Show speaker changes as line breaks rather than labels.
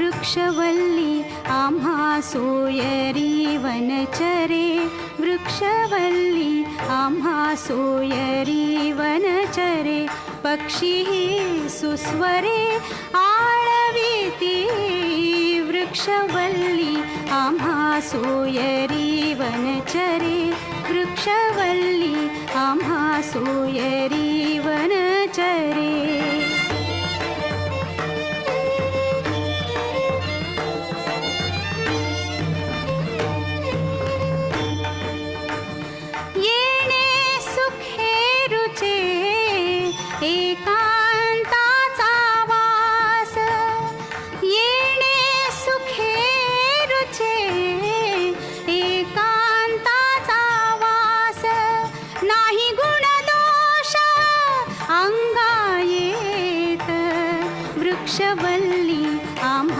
वृक्षवल्ली आम्हा सोयरी वनचरे। वृक्षवल्ली आम्हा सोयरी वनचरे। पक्षिः सुस्वरे आळवीति। वृक्षवल्ली आम्हा सोयरी वनचरे। वृक्षवल्ली आम्हा सोयरी वनचरे अङ्गायेत वृक्षवल्ली आम